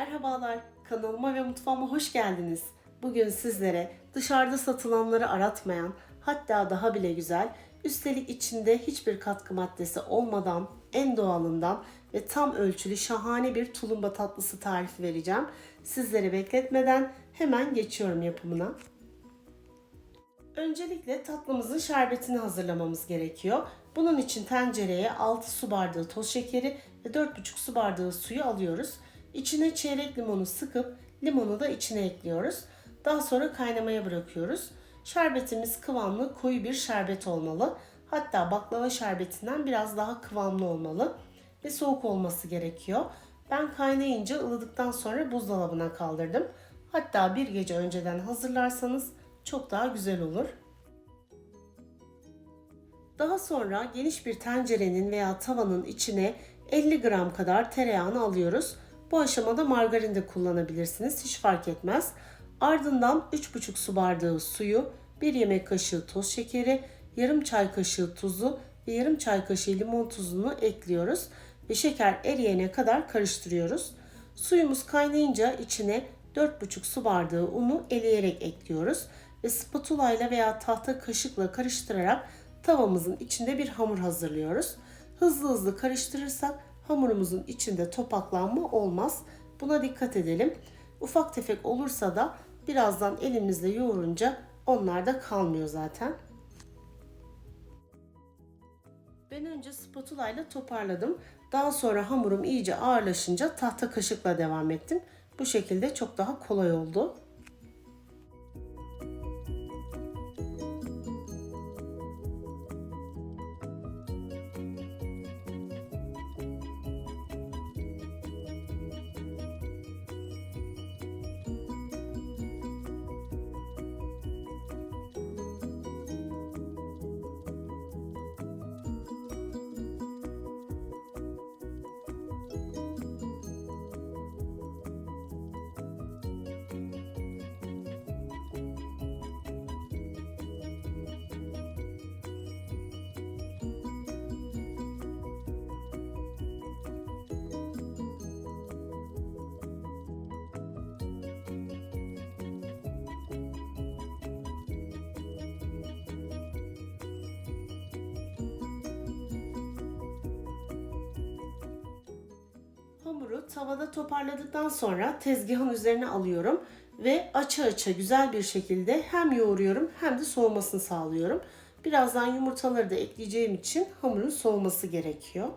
Merhabalar, kanalıma ve mutfağıma hoş geldiniz. Bugün sizlere dışarıda satılanları aratmayan, hatta daha bile güzel, üstelik içinde hiçbir katkı maddesi olmadan, en doğalından ve tam ölçülü şahane bir tulumba tatlısı tarifi vereceğim. Sizleri bekletmeden hemen geçiyorum yapımına. Öncelikle tatlımızın şerbetini hazırlamamız gerekiyor. Bunun için tencereye 6 su bardağı toz şekeri ve 4,5 su bardağı suyu alıyoruz. İçine çeyrek limonu sıkıp limonu da içine ekliyoruz. Daha sonra kaynamaya bırakıyoruz. Şerbetimiz kıvamlı koyu bir şerbet olmalı. Hatta baklava şerbetinden biraz daha kıvamlı olmalı ve soğuk olması gerekiyor. Ben kaynayınca ılıdıktan sonra buzdolabına kaldırdım. Hatta bir gece önceden hazırlarsanız çok daha güzel olur. Daha sonra geniş bir tencerenin veya tavanın içine 50 gram kadar tereyağını alıyoruz. Bu aşamada margarin de kullanabilirsiniz. Hiç fark etmez. Ardından 3,5 su bardağı suyu, 1 yemek kaşığı toz şekeri, yarım çay kaşığı tuzu ve yarım çay kaşığı limon tuzunu ekliyoruz ve şeker eriyene kadar karıştırıyoruz. Suyumuz kaynayınca içine 4,5 su bardağı unu eleyerek ekliyoruz ve spatula ile veya tahta kaşıkla karıştırarak tavamızın içinde bir hamur hazırlıyoruz. Hızlı hızlı karıştırırsak hamurumuzun içinde topaklanma olmaz. Buna dikkat edelim. Ufak tefek olursa da birazdan elimizle yoğurunca onlar da kalmıyor zaten. Ben önce spatula ile toparladım. Daha sonra hamurum iyice ağırlaşınca tahta kaşıkla devam ettim. Bu şekilde çok daha kolay oldu. Tavada toparladıktan sonra tezgahın üzerine alıyorum ve aça aça güzel bir şekilde hem yoğuruyorum hem de soğumasını sağlıyorum. Birazdan yumurtaları da ekleyeceğim için hamurun soğuması gerekiyor.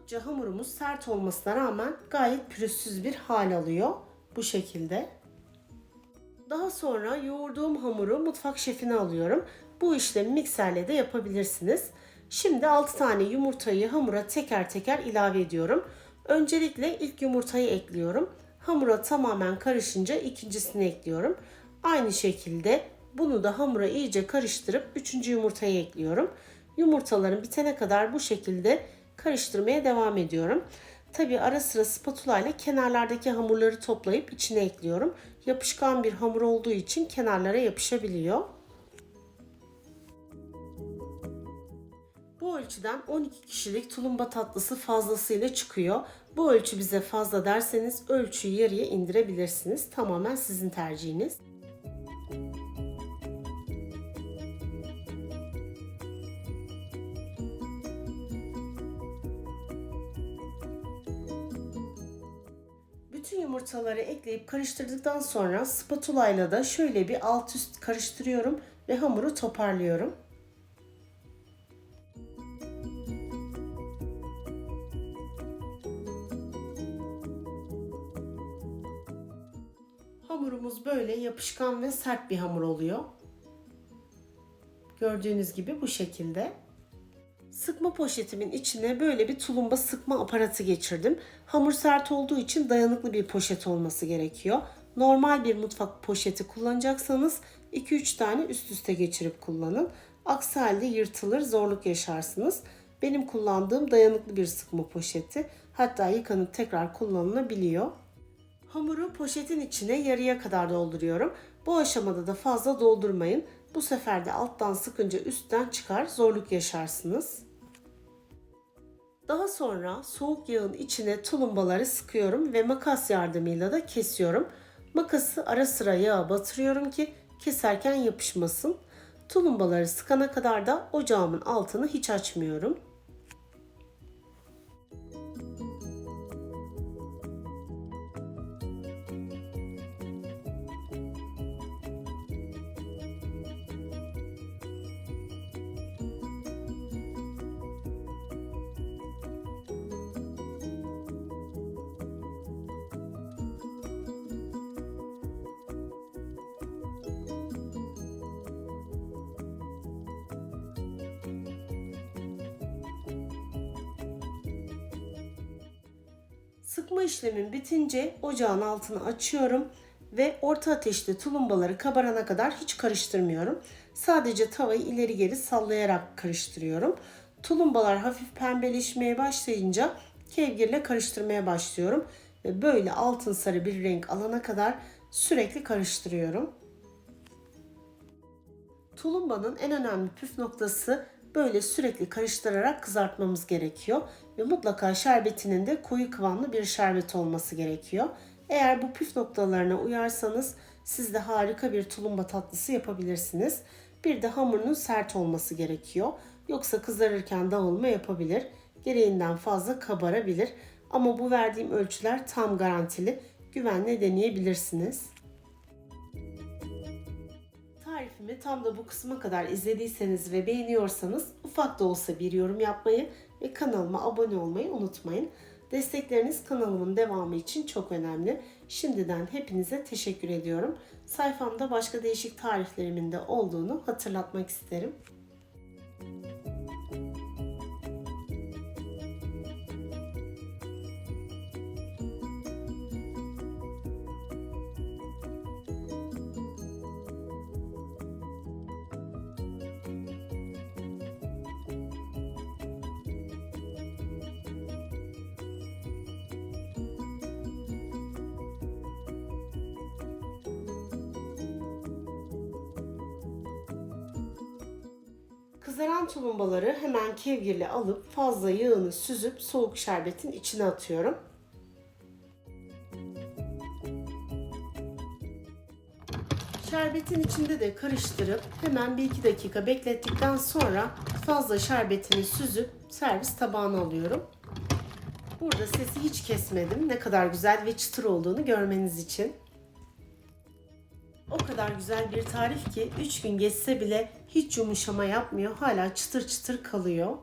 Yoğurdukça hamurumuz sert olmasına rağmen gayet pürüzsüz bir hal alıyor. Bu şekilde. Daha sonra yoğurduğum hamuru mutfak şefine alıyorum. Bu işlemi mikserle de yapabilirsiniz. Şimdi 6 tane yumurtayı hamura teker teker ilave ediyorum. Öncelikle ilk yumurtayı ekliyorum. Hamura tamamen karışınca ikincisini ekliyorum. Aynı şekilde bunu da hamura iyice karıştırıp üçüncü yumurtayı ekliyorum. Yumurtaların bitene kadar bu şekilde karıştırmaya devam ediyorum. Tabi ara sıra spatula ile kenarlardaki hamurları toplayıp içine ekliyorum. Yapışkan bir hamur olduğu için kenarlara yapışabiliyor. Bu ölçüden 12 kişilik tulumba tatlısı fazlasıyla çıkıyor. Bu ölçü bize fazla derseniz ölçüyü yarıya indirebilirsiniz. Tamamen sizin tercihiniz. Bütün yumurtaları ekleyip karıştırdıktan sonra spatula ile de şöyle bir alt üst karıştırıyorum ve hamuru toparlıyorum. Hamurumuz böyle yapışkan ve sert bir hamur oluyor. Gördüğünüz gibi bu şekilde. Sıkma poşetimin içine böyle bir tulumba sıkma aparatı geçirdim. Hamur sert olduğu için dayanıklı bir poşet olması gerekiyor. Normal bir mutfak poşeti kullanacaksanız 2-3 tane üst üste geçirip kullanın. Aksi halde yırtılır, zorluk yaşarsınız. Benim kullandığım dayanıklı bir sıkma poşeti. Hatta yıkanıp tekrar kullanılabiliyor. Hamuru poşetin içine yarıya kadar dolduruyorum. Bu aşamada da fazla doldurmayın. Bu sefer de alttan sıkınca üstten çıkar, zorluk yaşarsınız. Daha sonra soğuk yağın içine tulumbaları sıkıyorum ve makas yardımıyla da kesiyorum. Makası ara sıra yağa batırıyorum ki keserken yapışmasın. Tulumbaları sıkana kadar da ocağımın altını hiç açmıyorum. Sıkma işlemim bitince ocağın altını açıyorum ve orta ateşte tulumbaları kabarana kadar hiç karıştırmıyorum. Sadece tavayı ileri geri sallayarak karıştırıyorum. Tulumbalar hafif pembeleşmeye başlayınca kevgirle karıştırmaya başlıyorum ve böyle altın sarı bir renk alana kadar sürekli karıştırıyorum. Tulumbanın en önemli püf noktası böyle sürekli karıştırarak kızartmamız gerekiyor ve mutlaka şerbetinin de koyu kıvamlı bir şerbet olması gerekiyor. Eğer bu püf noktalarına uyarsanız siz de harika bir tulumba tatlısı yapabilirsiniz. Bir de hamurunun sert olması gerekiyor. Yoksa kızarırken dağılma yapabilir. Gereğinden fazla kabarabilir. Ama bu verdiğim ölçüler tam garantili. Güvenle deneyebilirsiniz. Tarifimi tam da bu kısma kadar izlediyseniz ve beğeniyorsanız ufak da olsa bir yorum yapmayı ve kanalıma abone olmayı unutmayın. Destekleriniz kanalımın devamı için çok önemli. Şimdiden hepinize teşekkür ediyorum. Sayfamda başka değişik tariflerimin de olduğunu hatırlatmak isterim. Kızaran tulumbaları hemen kevgirle alıp fazla yağını süzüp soğuk şerbetin içine atıyorum. Şerbetin içinde de karıştırıp hemen 1-2 dakika beklettikten sonra fazla şerbetini süzüp servis tabağına alıyorum. Burada sesi hiç kesmedim. Ne kadar güzel ve çıtır olduğunu görmeniz için. O kadar güzel bir tarif ki 3 gün geçse bile hiç yumuşama yapmıyor. Hala çıtır çıtır kalıyor.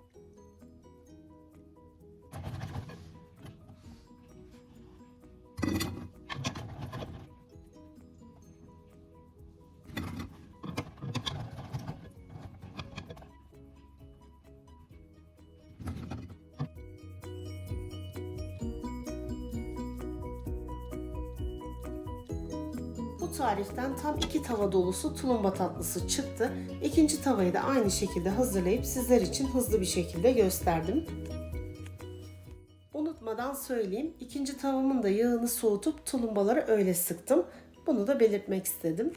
Tariften tam iki tava dolusu tulumba tatlısı çıktı. İkinci tavayı da aynı şekilde hazırlayıp sizler için hızlı bir şekilde gösterdim. Unutmadan söyleyeyim. ikinci tavamın da yağını soğutup tulumbaları öyle sıktım. Bunu da belirtmek istedim.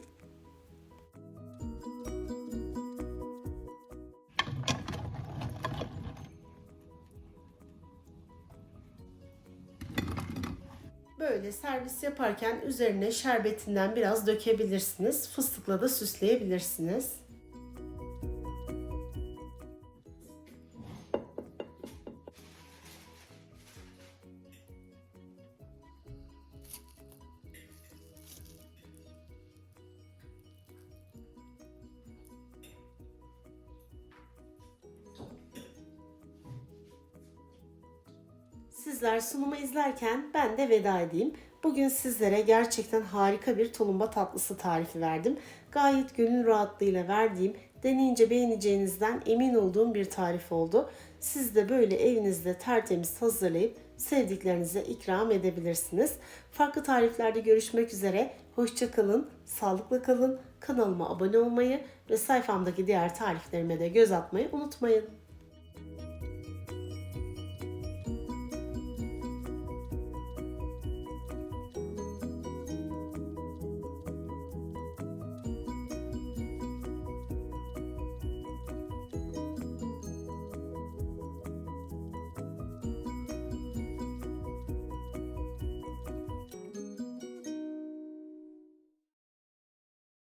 Servis yaparken üzerine şerbetinden biraz dökebilirsiniz. Fıstıkla da süsleyebilirsiniz. Sizler sunumu izlerken ben de veda edeyim. Bugün sizlere gerçekten harika bir tulumba tatlısı tarifi verdim. Gayet gönül rahatlığıyla verdiğim, deneyince beğeneceğinizden emin olduğum bir tarif oldu. Siz de böyle evinizde tertemiz hazırlayıp sevdiklerinize ikram edebilirsiniz. Farklı tariflerde görüşmek üzere. Hoşça kalın, sağlıklı kalın. Kanalıma abone olmayı ve sayfamdaki diğer tariflerime de göz atmayı unutmayın.